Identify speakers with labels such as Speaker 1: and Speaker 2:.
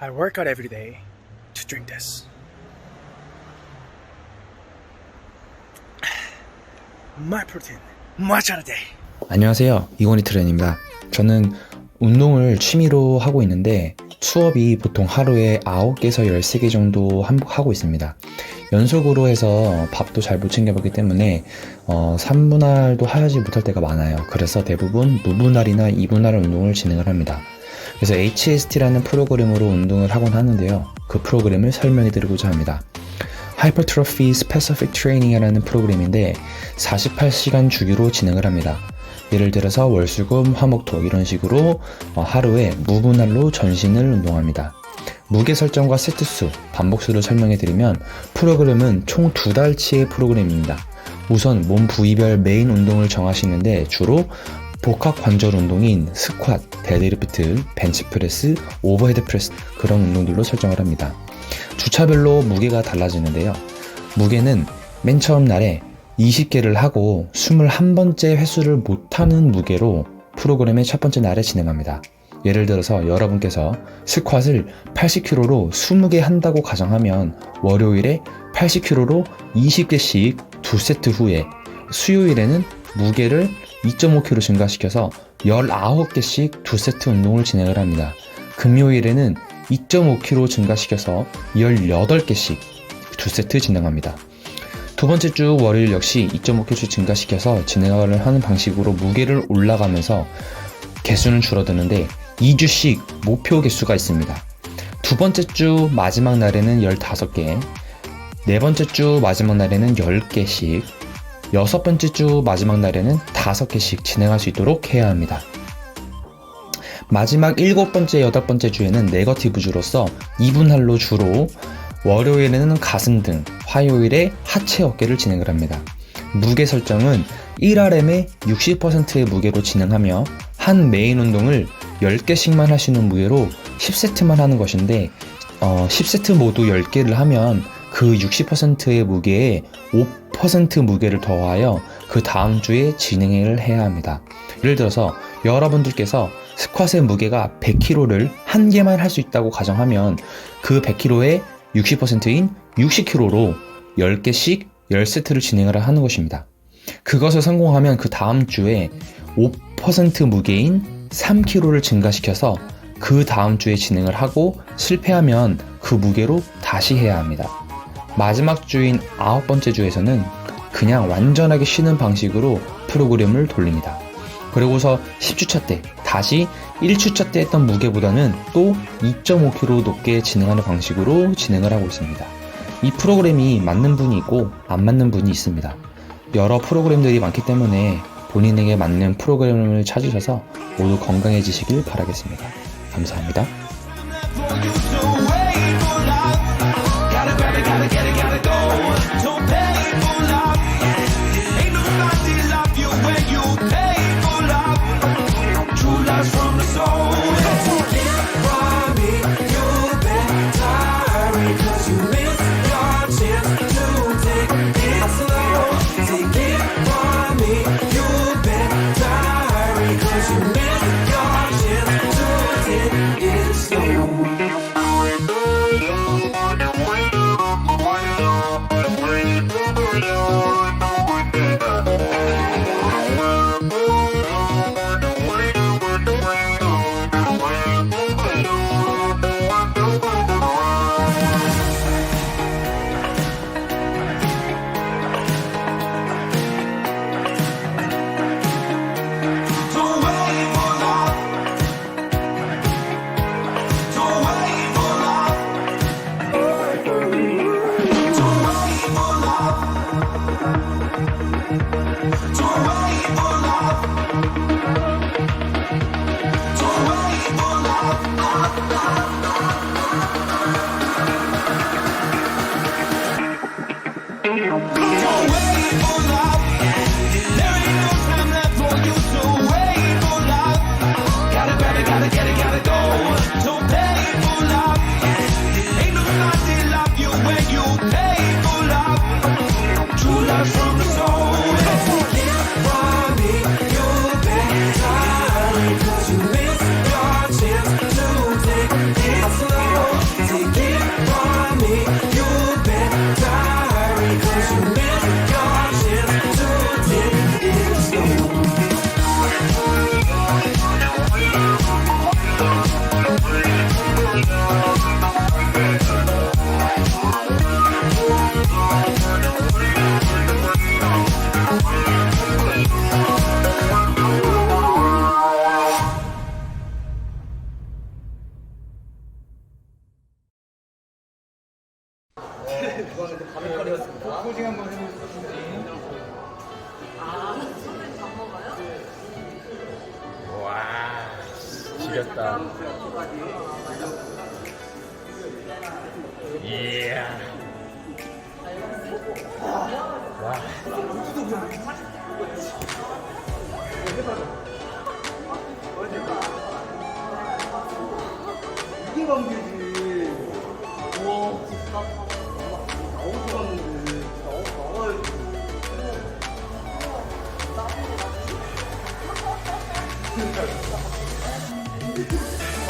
Speaker 1: I work out every day to drink this. My protein, much a day.
Speaker 2: 안녕하세요. 이건희 트레인입니다. 저는 운동을 취미로 하고 있는데 수업이 보통 하루에 9개에서 13개 정도 한- 하고 있습니다. 연속으로 해서 밥도 잘 못 챙겨 먹기 때문에 어, 3분할도 하지 못할 때가 많아요. 그래서 대부분 무분할이나 2분할 운동을 진행을 합니다. 그래서 HST라는 프로그램으로 운동을 하곤 하는데요. 그 프로그램을 설명해 드리고자 합니다. Hypertrophy Specific Training이라는 프로그램인데 48시간 주기로 진행을 합니다. 예를 들어서 월수금, 화목토 이런 식으로 어, 하루에 무분할로 전신을 운동합니다. 무게 설정과 세트 수, 반복수를 설명해 드리면 프로그램은 총 두 달치의 프로그램입니다. 우선 몸 부위별 메인 운동을 정하시는데 주로 복합 관절 운동인 스쿼트, 데드리프트, 벤치프레스, 오버헤드 프레스 그런 운동들로 설정을 합니다. 주차별로 무게가 달라지는데요. 무게는 맨 처음 날에 20개를 하고 21번째 횟수를 못하는 무게로 프로그램의 첫 번째 날에 진행합니다. 예를 들어서 여러분께서 스쿼트를 80kg로 20개 한다고 가정하면 월요일에 80kg로 20개씩 두 세트 후에 수요일에는 무게를 2.5kg 증가시켜서 19개씩 두 세트 운동을 진행을 합니다. 금요일에는 2.5kg 증가시켜서 18개씩 두 세트 진행합니다. 두 번째 주 월요일 역시 2.5kg 증가시켜서 진행을 하는 방식으로 무게를 올라가면서 개수는 줄어드는데 2주씩 목표 개수가 있습니다. 두 번째 주 마지막 날에는 15개, 네 번째 주 마지막 날에는 10개씩, 여섯 번째 주 마지막 날에는 5개씩 진행할 수 있도록 해야 합니다. 마지막 일곱 번째, 여덟 번째 주에는 네거티브 주로서 2분할로 주로 월요일에는 가슴 등, 화요일에 하체 어깨를 진행을 합니다. 무게 설정은 1RM의 60%의 무게로 진행하며 한 메인 운동을 10개씩만 하시는 무게로 10세트만 하는 것인데 어, 10세트 모두 10개를 하면 그 60%의 무게에 5% 무게를 더하여 그 다음 주에 진행을 해야 합니다. 예를 들어서 여러분들께서 스쿼트의 무게가 100kg를 한 개만 할 수 있다고 가정하면 그 100kg의 60%인 60kg로 10개씩 10세트를 진행을 하는 것입니다. 그것을 성공하면 그 다음 주에 5% 무게인 3kg를 증가시켜서 그 다음 주에 진행을 하고 실패하면 그 무게로 다시 해야 합니다. 마지막 주인 아홉 번째 주에서는 그냥 완전하게 쉬는 방식으로 프로그램을 돌립니다. 그리고서 10주차 때 다시 1주차 때 했던 무게보다는 또 2.5kg 높게 진행하는 방식으로 진행을 하고 있습니다. 이 프로그램이 맞는 분이 있고 안 맞는 분이 있습니다. 여러 프로그램들이 많기 때문에 본인에게 맞는 프로그램을 찾으셔서 모두 건강해지시길 바라겠습니다. 감사합니다.
Speaker 1: Let your hips do it in slow 포징 한번 해보겠습니다.
Speaker 3: 와, 지렸다. 이야. 와.
Speaker 1: 이게 관계지. Thank you.